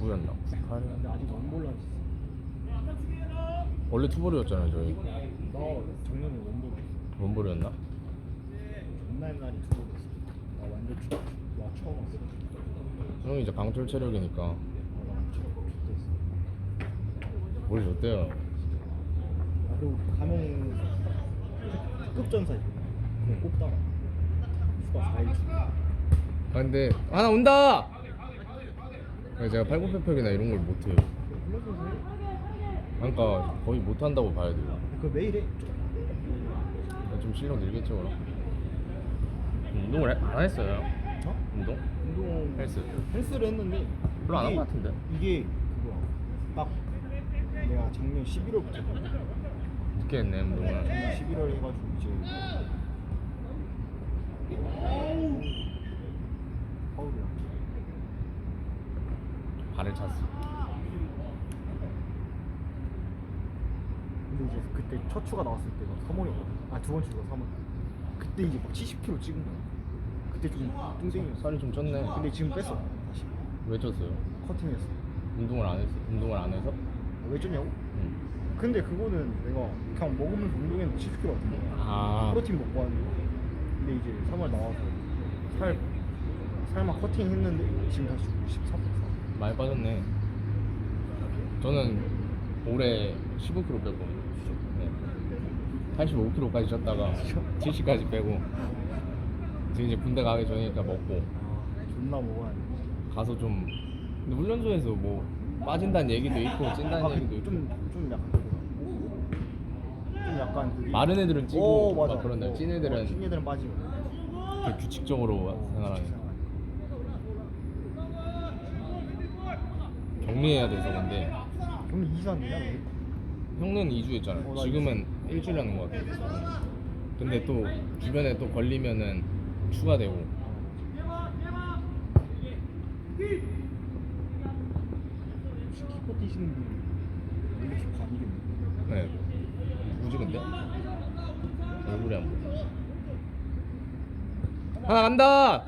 9였나? 98? 근데 아직 원볼라 원래 투볼이었잖아요 저희. 나 작년에 원볼 원볼이었나? 존나 옛날에 투볼했어. 나 완전 투, 와 처음 왔어. 형이 이제 강철 체력이니까. 좋댔어. 뭘 줬대요? 아 그리고 가면 특급전사 그냥 꼽다가. 수가 4일 주아 근데 하나 온다! 제가 팔굽혀펴기나 이런 걸 못해요. 그러니까 거의 못한다고 봐야 돼요 그 매일 해 좀 실력 늘겠죠 그럼 운동을 해- 안 했어요 어? 운동? 운동 헬스. 헬스를 했는데 별로 안한 이게- 것 같은데? 이게 그거야 딱 내가 작년 11월부터 늦게 했네 운동을 11월 해가지고 이제 파울이야 발을 찼어 근데 이제 그때 첫 추가 나왔을 때가 3월이었거든. 아 두 번째 추가 3월. 그때 이제 막 70kg 찍은 거야. 그때 좀 뚱땡이였어. 살이 좀 쪘네. 근데 지금 뺐어. 다시. 왜 쪘어요? 커팅했어. 운동을 안 했어? 운동을 안 해서? 아, 왜 쪘냐고? 응. 근데 그거는 내가 그냥 먹으면서 운동했는데 70kg 같은 거야. 아. 프로틴 먹고 하는 거. 근데 이제 3월 나와서 살 살만 커팅 했는데 지금 다시 14% 많이 빠졌네 저는 올해 15kg 뺐거든요 네. 85kg까지 쪘다가 70까지 빼고 지금 이제 군대 가기 전이니까 먹고 아 존나 먹어야 돼 가서 좀 근데 훈련소에서 뭐 빠진다는 얘기도 있고 찐다는 아, 얘기도 있고 좀, 좀 약간. 좀 약간 그게 마른 애들은 찌고 어. 막 그런다 어, 찐 애들은 어, 찐 애들은 빠지고 이렇게 규칙적으로 어, 생활하니까 격리해야 돼서 근데. 그럼 이산이야 왜? 형는 2주 했잖아요. 어, 나 지금은 일주일 하는 것 같아요. 근데 또 주변에 또 걸리면은 추가되고. 혹시 키퍼 뛰시는 분 원래 키퍼 아니겠네? 네. 누구지 근데? 얼굴이 안 보여. 하나 간다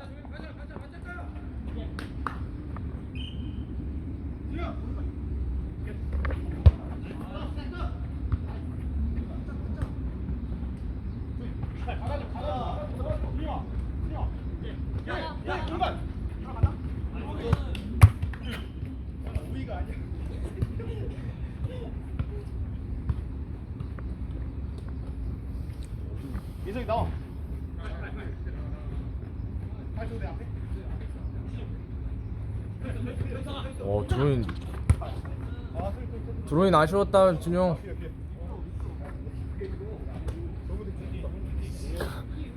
예성이 나와 어 드로인. 드로인 아쉬웠다 준영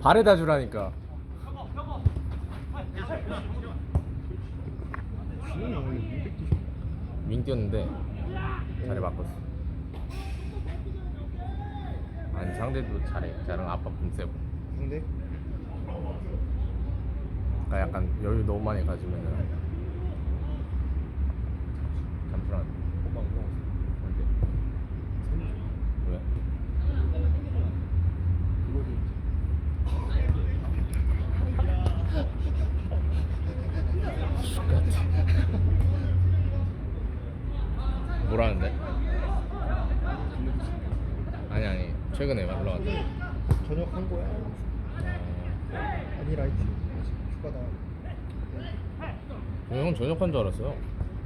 발에다 주라니까. 준영이 원래 200 뛰시 윙 뛰었는데 자리 바꿨어. 아니 상대도 잘해. 자랑 아빠 품 세고. 근데 그러니까 약간 여유 너무 많이 가지면은. 잠시만. 오빠 뭐라는데? 아니 아니. 최근에 올라왔대 저녁 한 거야? 아니라 했지 휴가다. 형 저녁한 줄 알았어요.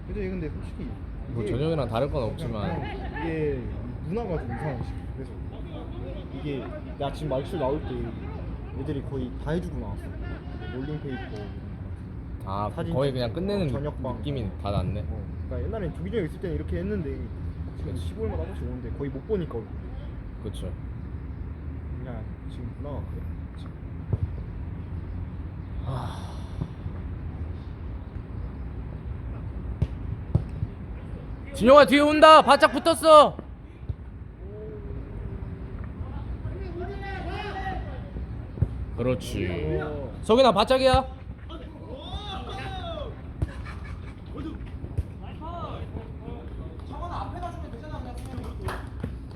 근데 근데 솔직히 뭐 이게 저녁이랑 다를 건 그냥 없지만. 이게 문화가 좀 이상해 지금 그래서 이게 나 지금 말출 나올 때 애들이 거의 다 해주고 나왔어 롤링페이퍼 거. 아 사진 거의 찍고, 그냥 끝내는 저녁방. 느낌이 다 났네. 어, 그러니까 옛날에 조기정 있을 때는 이렇게 했는데 지금 15일마다 한 번씩 오는데 거의 못 보니까 그쵸. 그냥 지금 문화가 그래 지금. 진영아 뒤에 온다. 바짝 붙었어. 그렇지. 어. 석인아 바짝이야.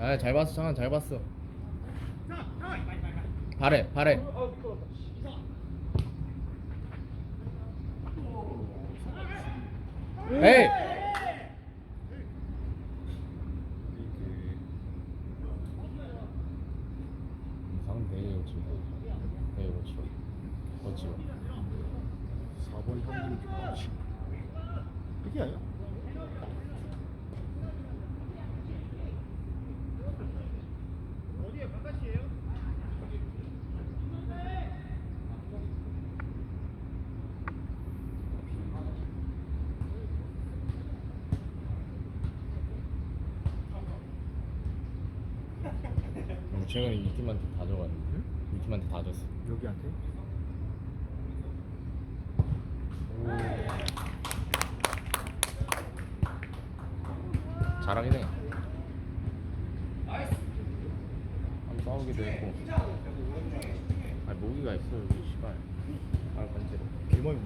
아잘 봤어. 창한 잘 봤어. 발에 발에 에이 이게 아니야? 음, 최근에 이 팀한테 다 져갔는데 이 팀한테 다 졌어 여기한테? 잘하긴 해 한번 싸우기도 했고 아니 모기가 있어 여기 씨발 아 번째로 개머리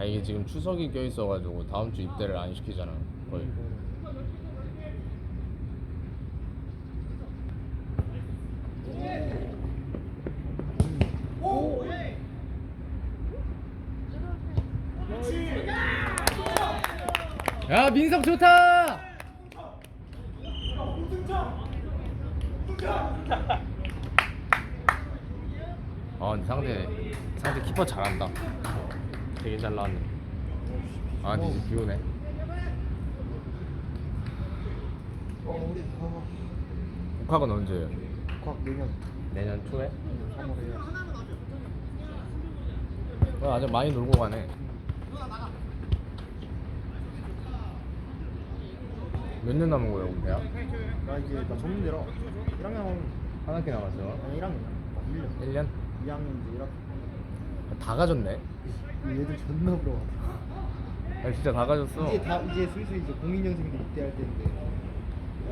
아 이게 지금 추석이 껴 있어가지고 다음 주 입대를 안 시키잖아 거의. 야 민석 좋다! 아 근데 상대 상대 키퍼 잘한다 되게 잘 나왔네. 아 근데 이제 비 오네. 어 우리 아 복학은 언제예요? 과학 내년. 내년 초에? 3월에 어, 아주 많이 놀고 가네. 몇 년 남은 거예요 우리 대학? 나 이제 나 전문대라. 1학년 하면 한 학기 남았어요? 아니 1학년이야 1년. 1년? 2학년 이제 1학년. 다 가졌네 얘들 존나 부러워. 아 진짜 다 가졌어? 이제 다 이제 슬슬 이제 02년생들 입대할 때인데.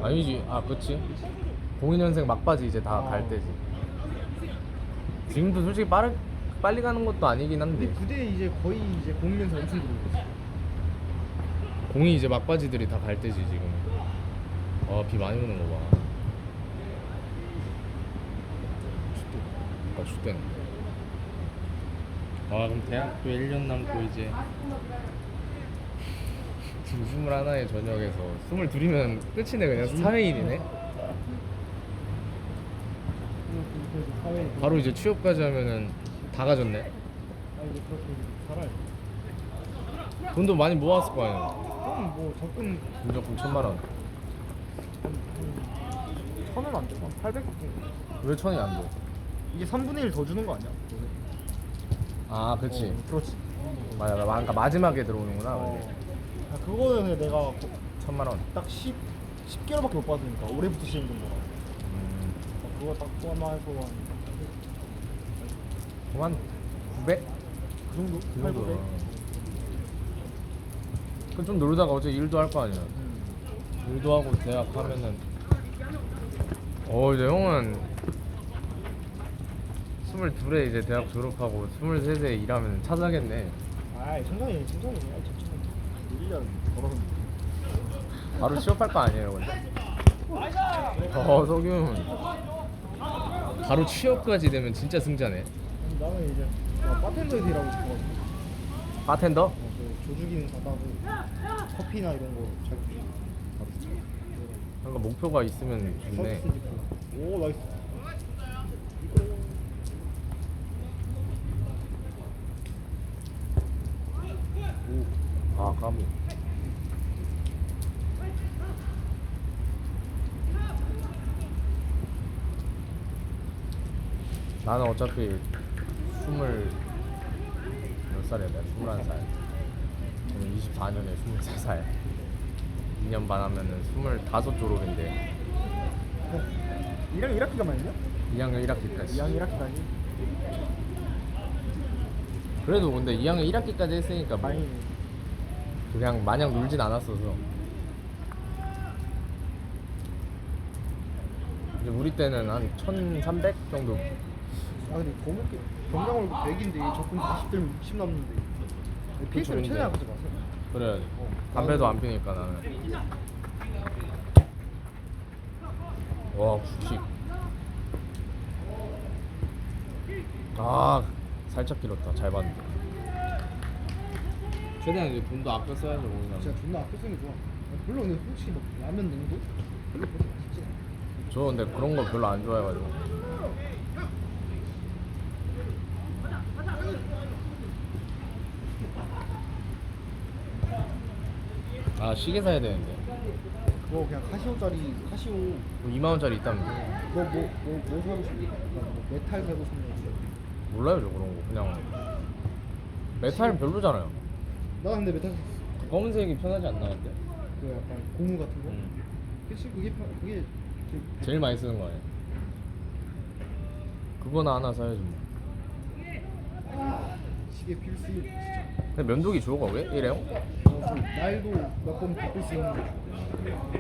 아니지. 아 그치. 02년생 막바지 이제 다갈 어. 때지. 지금도 솔직히 빠르, 빨리 가는 것도 아니긴 근데. 한데 부대 이제 거의 이제 02년생 엄청 들어오고 있어. 공이 이제 막바지들이 다 갈 때지 지금. 아비 많이 오는 거봐. 아 죽겠네 아 그럼 대학교 1년 남고 이제 지금 21의 저녁에서 22이면 끝이네 그냥 사회인이네 그래서 사회에 바로 이제 취업까지 하면은 다 가졌네 아 이제 그렇게 살아야 돈도 많이 모았을 거 아니야 그럼 뭐 적금 무조건 천만 원. 천원 안 돼. 한800 정도. 왜 천이 안 돼? 이게 3분의 1 더 주는 거 아니야? 너네? 아, 그렇지. 어, 그렇지. 맞아, 맞아. 그러니까 마지막에 들어오는구나. 어. 아, 그거는 내가 천만 원. 딱 10, 10개월밖에 못 받으니까 올해부터 시행된 거라. 음, 아, 그거 딱 포함해서 한 그럼 한 900? 그 정도? 그 8, 정도. 900? 그럼 좀 놀다가 어제 일도 할 거 아니야. 음. 일도 하고 대학 하면은. 어, 이제 형은 22에 이제 대학 졸업하고 23에 일하면 차 사겠네. 아이, 천천히, 천천히. 아이, 천천히. 1년 벌어서. 바로 취업할 거 아니에요, 근데? 어, 석윤. 바로 취업까지 되면 진짜 승자네. 아니, 나는 이제 나 바텐더에 일하고 싶어가지고. 바텐더? 어, 그 조주기는 받아고 커피나 이런 거잘 바로 뭔가 목표가 있으면 좋네. 서비스 디플. 오 나이스 아 까비 나는 어차피 스물 몇 살이야 내가 스물한 살. 저는 24년에 23살. 2년 반 하면은 스물다섯 졸업인데. 어, 1학 1학기가 많냐? 2학년 1학기까지. 2학년 1학기가 니 그래도 근데 2학년 1학기까지 했으니까 뭐 다행이네 그냥 마냥 놀진 않았어서. 이제 우리 때는 한 1300 정도. 아 근데 거목게 경장 월급 100인데 적금 40들면 60 남는데. 피해자를 근데- 최대한 하지 마세요. 그래 어. 담배도 안 피니까 나는. 와 국식 아 살짝 길었다. 잘 봤는데 최대한 이제 돈도 아껴 써야죠 거기 진짜 존나 아껴 쓰는 게 좋아. 별로 근데 솔직히 막 라면 냉도 별로 그렇게 맛있지 않아. 저 근데 그런 거 별로 안 좋아해가지고. 아 시계 사야 되는데. 그거 그냥 카시오짜리 카시오. 2만 원짜리 있다면서 너뭐뭐 뭐 뭐 사고 싶냐 뭐 메탈 사고 싶냐 몰라요 저 그런 거. 그냥 메탈은 별로잖아요 나 근데 샀어 검은색이 편하지 않나 근데? 그 약간 고무 같은 거? 음. 그치 그게 편- 그게 제일 제일 많이 쓰는 거 아니야? 그거나 하나 사야지 뭐. 시계 필수 진짜. 근데 면도기 좋은 거왜? 이래요? 어, 그 날도 몇 번 바꿀 수 있는 게 좋아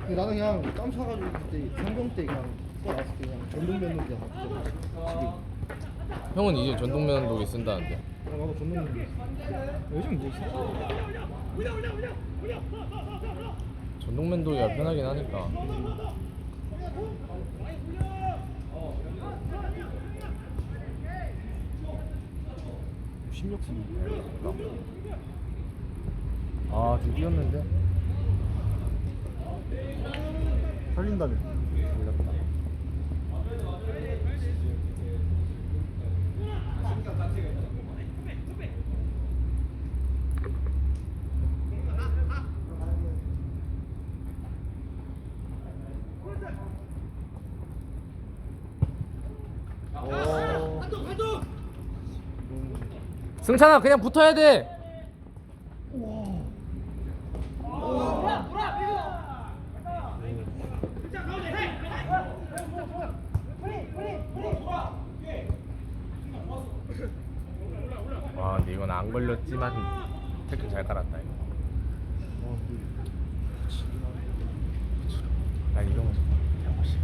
근데 나는 그냥 땀 차가지고 그때 상병 때 그냥 그거 나왔을 때 그냥 전동 면도기 하나 바꿨어 형은 이제 전동 면도기 쓴다는데 어, 나도 전동 면도기 요즘 뭐 사? 전동 면도기가 편하긴 하니까. 심력수 아좀 뛰었는데? 살린다며. 몰랐다. 어... 승찬아 그냥 붙어야 돼 와 근데 이건 안 걸렸지만 태클 잘 깔았다 이거 나 이런 거 잘못이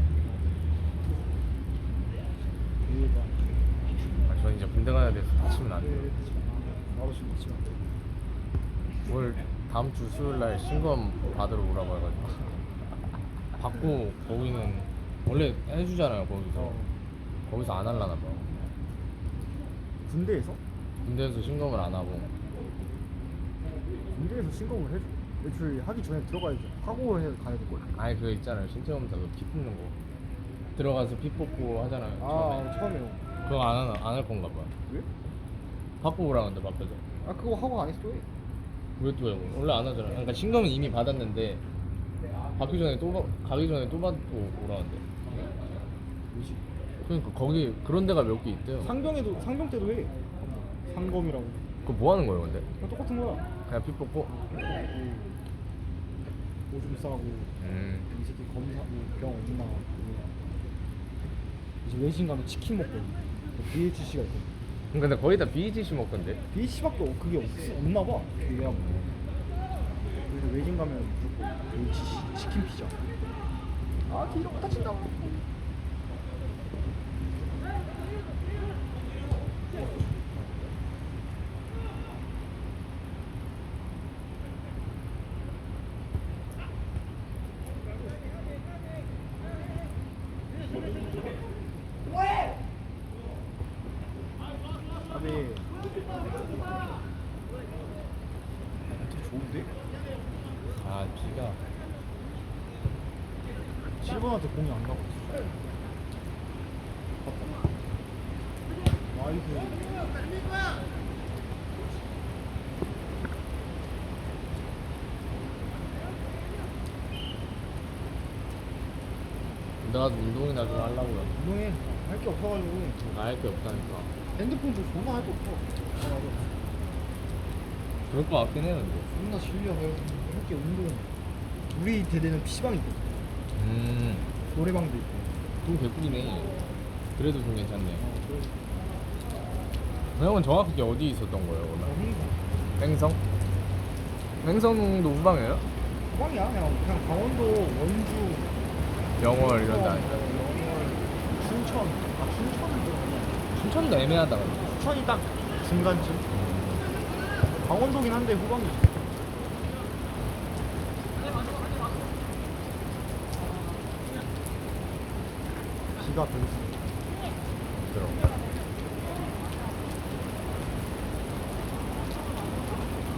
아, 저 이제 가야 돼서 다치면 안 돼요. 지금 맞지 올 다음 주 수요일 날 신검 받으러 오라고 해가지고. 받고 거기는 원래 해주잖아요 거기서. 거기서 안 할라나 봐 군대에서? 군대에서 신검을 안 하고. 군대에서 신검을 해줘. 애초에 하기 전에 들어가야지 하고 해 가야 될걸 아니 그거 있잖아요. 신체 검사 그피 뽑는 거. 들어가서 피 뽑고 하잖아요 처음에. 아 처음에요 그거 안 하나 안 할 건가 봐 왜? 받고 오라 는데 바빠서 아 그거 하고 안 했어 왜? 왜또 해? 원래 안 하잖아 그러니까 신검은 이미 받았는데 받기 전에 또 받- 가기 전에 또 받고 오라는데? 그러니까 거기 그런 데가 몇 개 있대요 상병에도 상병 때도 해 상검이라고 그거 뭐 하는 거예요 근데? 그냥 똑같은 거야 그냥 피 뽑고? 오줌 싸고 음. 이 새끼 검사 병 없나 이제 외신 가면 치킨 먹거든 BHC가 있거든 근데 거의 다 BHC 먹던데? BHC밖에 그게 없, 없나 봐. 그게 하고 그래서 외신 가면 무조건 BHC 치킨 피자. 아 뒤로 다친다 네 되게 좋은데? 아 비가. 7번한테 공이 안 가고 있어. 와이드 내가 운동이나 좀 하려고요 운동해. 할 게 없어가지고. 나할 게 없다니까 핸드폰 좀 존나 할거 없어. 아, 그럴 것 같긴 해요 근데. 존나 질려. 할게 운동 우리 대대는 PC방이 있거든. 음. 노래방도 있고. 개꿀이네. 그래도 좀 괜찮네. 어, 그래서 그 형은 정확히 어디 있었던 거예요 어, 그러면? 행성. 횡성? 횡성도 후방이에요? 후방이야 그냥, 그냥 강원도 원주. 영월 이런 데 어, 아니야? 영월 춘천. 아 춘천은 좀 춘천도 애매하다. 천이 딱 중간쯤. 강원도긴 한데 후반기. 비가 별로. 들어.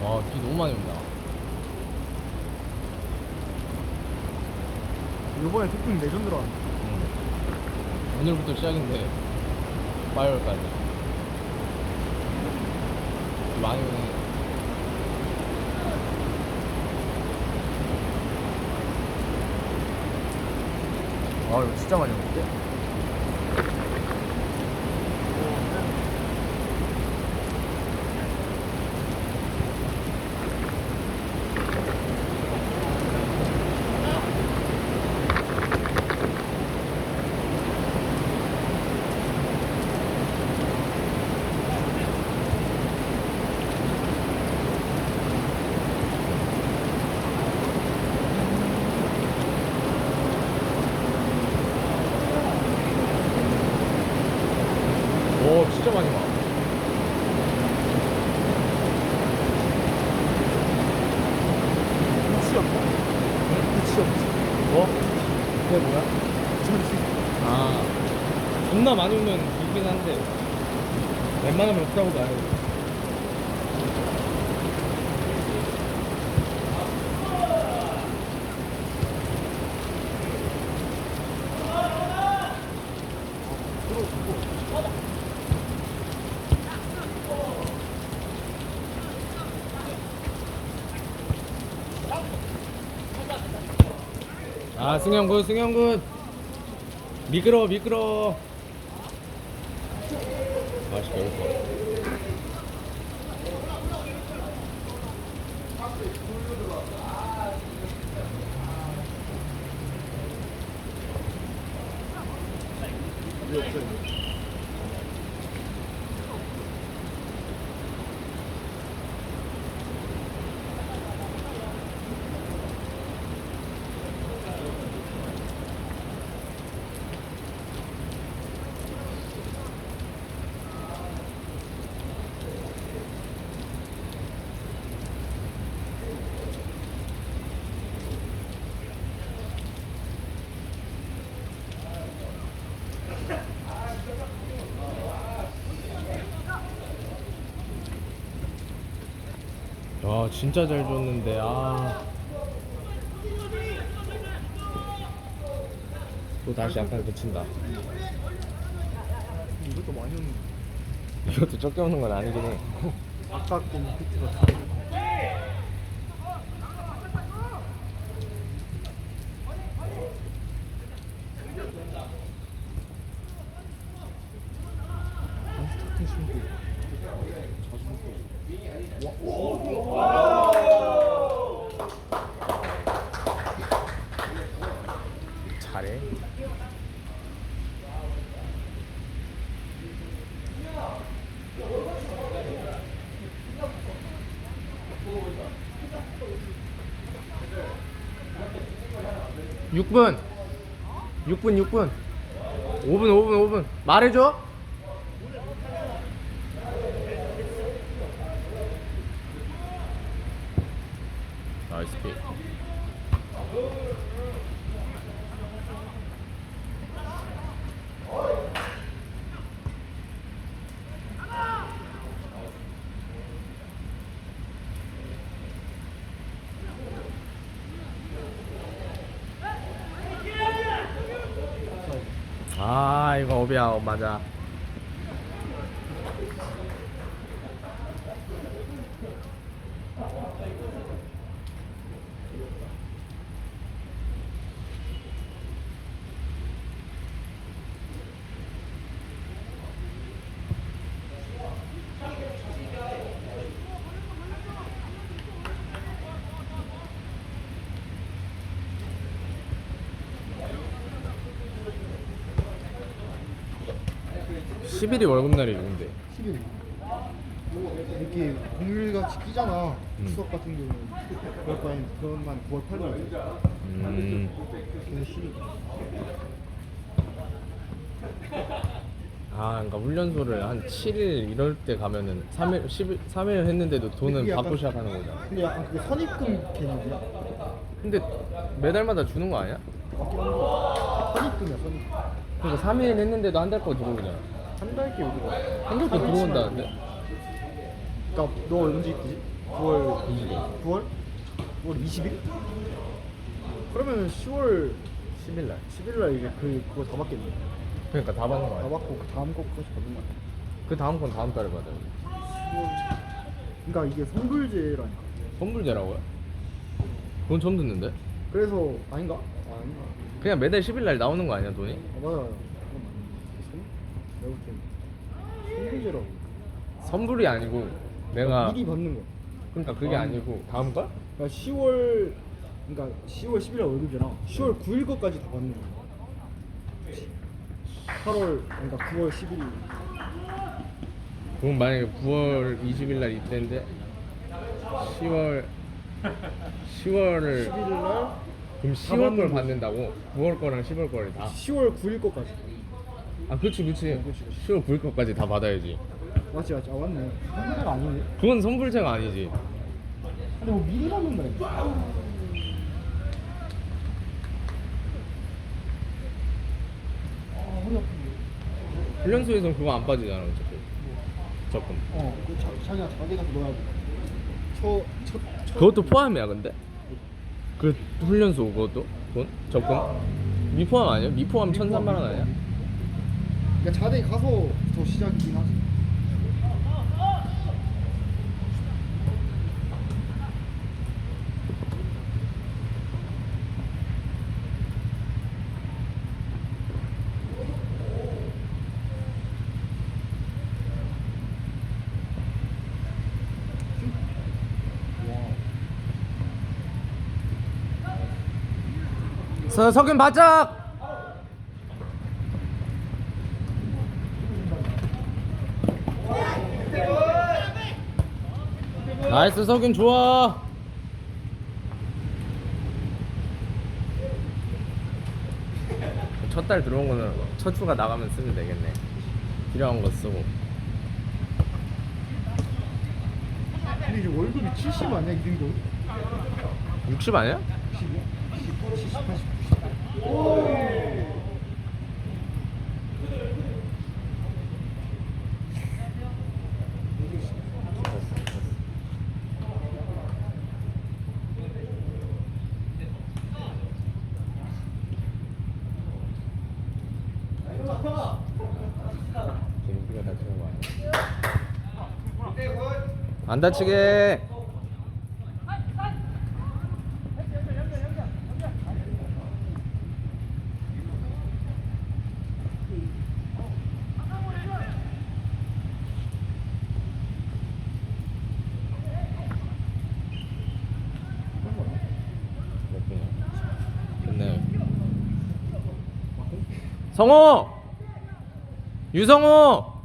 와, 비 너무 많이 온다. 요번에 태풍 레전드로 왔는데. 오늘부터 시작인데 비 많이 오네. 아, 이거 진짜 많이 오는데? 진짜 많이 와. 끝이 없어. 끝이 없지. 뭐? 그게 뭐야? 잠시. 아, 존나 많이 오면 이긴 한데, 웬만하면 없다고 봐요. 아, 승현 굿, 승현 굿. 미끄러, 미끄러. 맛있게 먹을 것 같아. 없어요. 와, 진짜 잘 줬는데, 아. 또 다시 약간 그친다. 이것도 많이 오는. 이것도 적게 오는 건 아니긴 해. 아까 건 피트가 다. 스타팅 신고 자주 잘해. 육분육분육분오분오분오분. 말해줘 아 이거 업이야 업 맞아 십 10일이 월급날이 누군데 10일 이렇게 공휴일같이 끼잖아 음. 수업 같은 경우는 그럴 바엔 그런 만 9월 8일 음 걔는 10일 아, 그러니까 훈련소를 한 7일 이럴 때 가면은 3일, 10일, 3일 했는데도 돈은 그게 받고 약간- 시작하는 거잖아. 근데 약간 그게 선입금 개념이야 근데 매달마다 주는 거 아니야? 선입금이야 선입금 그러니까 3일 했는데도 한 달 거 들어오잖아. 한 달께 우리가 한 달거 들어온다는데? 그러니까 너 언제 입지? 9월 20일 9월? 9월 20일? 그러면 10월 10일 날 11일 날 이제 그 그거 다 받겠네. 그러니까 다 받는 거 다 아니야? 받고 그 다음 거까지 받는 거 아니야? 그 다음 건 다음 달에 받아요 10월. 그러니까 이게 선불제라니까. 선불제라고요? 그건 처음 듣는데? 그래서 아닌가? 아, 아닌가? 그냥 매달 10일 날 나오는 거 아니야 돈이? 아 맞는데. 선? 선불제라고. 선불이 아니고 내가 미리 받는 거. 그러니까 그게 아. 아니고 다음 달? 그러니까 10월 그러니까 10월 11일 월급이잖아. 10월 9일 거까지 다 받는 거야. 8월 그러니까 9월 11일. 그럼 만약에 9월 20일 날 이때인데 10월 10월을 11일 날 그럼 10월 받는 걸. 받는다고? 9월 거랑 10월 거를 다. 10월 9일 거까지. 아, 그렇지, 그렇지. 어, 그렇지, 그렇지. 10월 9일 거까지 다 받아야지. 맞지 맞지. 아 맞네. 선불제가 아니네. 그건 선불제가 아니지. 근데 뭐 미리 받는다. 아 허리 아프네. 훈련소에선 그거 안 빠지잖아, 어차피. 적금. 어, 그 자, 자기가 자기 가서 넣어야 돼. 저, 저, 저. 그것도 포함이야, 근데? 그 훈련소 그것도? 돈? 적금? 미포함 아니야? 미포함 1,300만 원 아니야? 그러니까 자대 가서 저 시작이긴 하지. 서, 석윤 바짝! 나이스 석윤 좋아 첫 달 들어온 거는 첫 주가 나가면 쓰면 되겠네 필요한 거 쓰고 근데 이제 월급이 70 아니야 이 정도? 60 아니야? 60이야? 70, 80, 90. 김기가 다치는 거 아니야? 안 다치게 성호! 유성호!